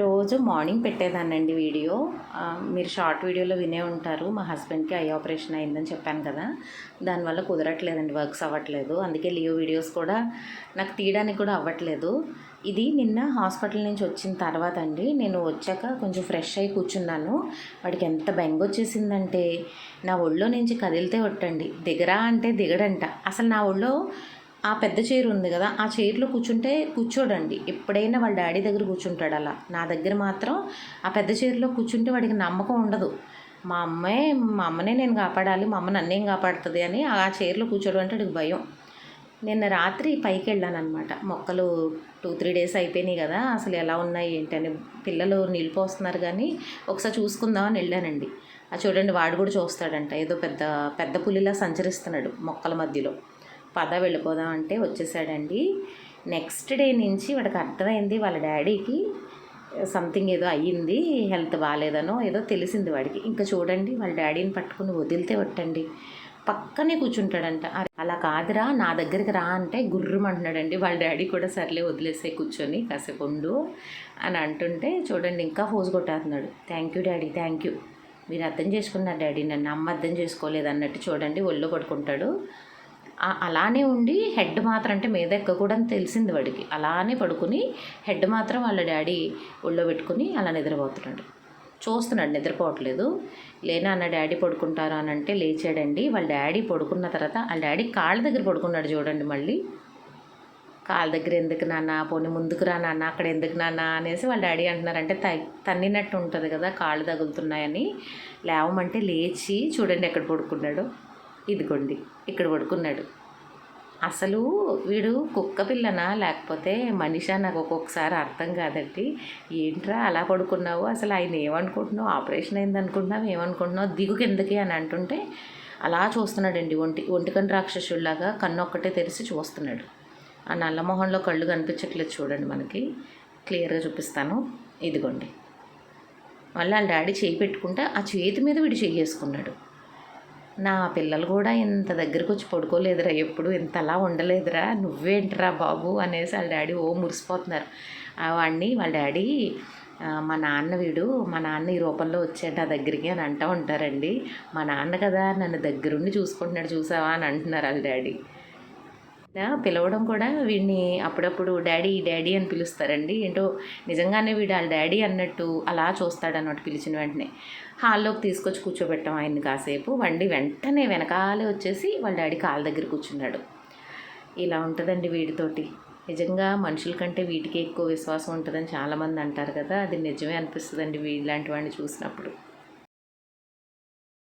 రోజు మార్నింగ్ పెట్టేదానండి వీడియో. మీరు షార్ట్ వీడియోలో వినే ఉంటారు. మా హస్బెండ్కి ఐ ఆపరేషన్ అయిందని చెప్పాను కదా. దానివల్ల కుదరట్లేదండి వర్క్స్ అవ్వట్లేదు. అందుకే లీవ్ వీడియోస్ కూడా నాకు తీయడానికి కూడా అవ్వట్లేదు. ఇది నిన్న హాస్పిటల్ నుంచి వచ్చిన తర్వాత అండి. నేను వచ్చాక కొంచెం ఫ్రెష్ అయి కూర్చున్నాను. వాడికి ఎంత బెంగ వచ్చేసిందంటే నా ఒళ్ళో నుంచి కదిలితే ఒట్టండి. దిగరా అంటే దిగడంట. అసలు నా ఒళ్ళో ఆ పెద్ద చైర్ ఉంది కదా ఆ చైర్లో కూర్చుంటే కూర్చోడండి. ఎప్పుడైనా వాళ్ళ డాడీ దగ్గర కూర్చుంటాడు అలా. నా దగ్గర మాత్రం ఆ పెద్ద చైర్లో కూర్చుంటే వాడికి నమ్మకం ఉండదు. మా అమ్మే మా అమ్మనే నేను కాపాడాలి మా అమ్మ నన్నేం కాపాడుతుంది అని ఆ చైర్లో కూర్చోడం అంటే వాడికి భయం. నిన్న రాత్రి పైకి వెళ్ళాను అనమాట మొక్కలు టూ త్రీ డేస్ అయిపోయినాయి కదా అసలు ఎలా ఉన్నాయి ఏంటని. పిల్లలు నీళ్ళు పోస్తున్నారు కానీ ఒకసారి చూసుకుందామని వెళ్ళానండి. ఆ చూడండి వాడు కూడా చూస్తాడంట. ఏదో పెద్ద పెద్ద పులిలా సంచరిస్తున్నాడు మొక్కల మధ్యలో. పద వెళ్ళిపోదాం అంటే వచ్చేసాడండి. నెక్స్ట్ డే నుంచి వాడికి అర్థమైంది వాళ్ళ డాడీకి సంథింగ్ ఏదో అయ్యింది హెల్త్ బాగాలేదనో ఏదో తెలిసింది వాడికి. ఇంకా చూడండి వాళ్ళ డాడీని పట్టుకుని వదిలితే వట్టండి పక్కనే కూర్చుంటాడంట. అలా కాదురా నా దగ్గరికి రా అంటే గుర్రమంటున్నాడండి వాళ్ళ డాడీ కూడా సర్లే వదిలేసే కూర్చొని కాసేపు ఉండు అని అంటుంటే చూడండి ఇంకా ఫోజు కొట్టేస్తున్నాడు. Thank you daddy thank you. మీరు అర్థం చేసుకున్నారు డాడీ నన్ను అమ్మ అర్థం చేసుకోలేదు అన్నట్టు చూడండి ఒళ్ళో పడుకుంటాడు. అలానే ఉండి హెడ్ మాత్రం అంటే మీద ఎక్కకూడదని తెలిసింది వాడికి. అలానే పడుకుని హెడ్ మాత్రం వాళ్ళ డాడీ ఒళ్ళో పెట్టుకుని అలా నిద్రపోతున్నాడు. చూస్తున్నాడు నిద్రపోవట్లేదు. లేనా అన్న డాడీ పడుకుంటారు అని అంటే లేచాడండి. వాళ్ళ డాడీ పడుకున్న తర్వాత వాళ్ళ డాడీ కాళ్ళ దగ్గర పడుకున్నాడు చూడండి మళ్ళీ. కాళ్ళ దగ్గర ఎందుకు నాన్న? పోనీ ముందుకు రా నాన్న అక్కడ ఎందుకు నాన్న అనేసి వాళ్ళ డాడీ అంటున్నారు అంటే త తన్నినట్టు ఉంటుంది కదా కాళ్ళు తగులుతున్నాయని. లేవమంటే లేచి చూడండి ఎక్కడ పడుకున్నాడు. ఇదిగోండి ఇక్కడ పడుకున్నాడు. అసలు వీడు కుక్క పిల్లనా లేకపోతే మనిషా నాకు ఒక్కొక్కసారి అర్థం కాదండి. ఏంట్రా అలా పడుకున్నావు? అసలు ఆయన ఏమనుకుంటున్నావు? ఆపరేషన్ అయింది అనుకుంటున్నావు? ఏమనుకుంటున్నావు? దిగు కిందకి అని అంటుంటే అలా చూస్తున్నాడండి ఒంటి ఒంటికన్ రాక్షసుల్లాగా కన్ను ఒక్కటే తెరిచి చూస్తున్నాడు. ఆ నల్లమొహంలో కళ్ళు కనిపించట్లేదు చూడండి మనకి. క్లియర్గా చూపిస్తాను. ఇదిగోండి. మళ్ళీ వాళ్ళ డాడీ చేయి పెట్టుకుంటే ఆ చేతి మీద వీడు చేసుకున్నాడు నా పిల్లలు కూడా ఇంత దగ్గరికి వచ్చి పడుకోలేదురా ఎప్పుడు ఇంత అలా ఉండలేదురా నువ్వేంట్రా బాబు అనేసి వాళ్ళ డాడీ ఓ మురిసిపోతున్నారు. వాడిని వాళ్ళ డాడీ మా నాన్న వీడు మా నాన్న ఈ రూపంలో వచ్చాడు నా దగ్గరికి అని అంటూ ఉంటారండి. మా నాన్న కదా నన్ను దగ్గరుండి చూసుకుంటున్నాడు చూసావా అని అంటున్నారు వాళ్ళ డాడీ. పిలవడం కూడా వీడిని అప్పుడప్పుడు డాడీ డాడీ అని పిలుస్తారండి. ఏంటో నిజంగానే వీడు వాళ్ళ డాడీ అన్నట్టు అలా చూస్తాడన్నట్టు పిలిచిన వెంటనే. హాల్లోకి తీసుకొచ్చి కూర్చోబెట్టాం ఆయన్ని కాసేపు. వండి వెంటనే వెనకాలే వచ్చేసి వాళ్ళ డాడీ కాళ్ళ దగ్గర కూర్చున్నాడు. ఇలా ఉంటుందండి వీడితోటి. నిజంగా మనుషుల కంటే వీటికి ఎక్కువ విశ్వాసం ఉంటుందని చాలామంది అంటారు కదా. అది నిజమే అనిపిస్తుందండి వీళ్ళలాంటి వాడిని చూసినప్పుడు.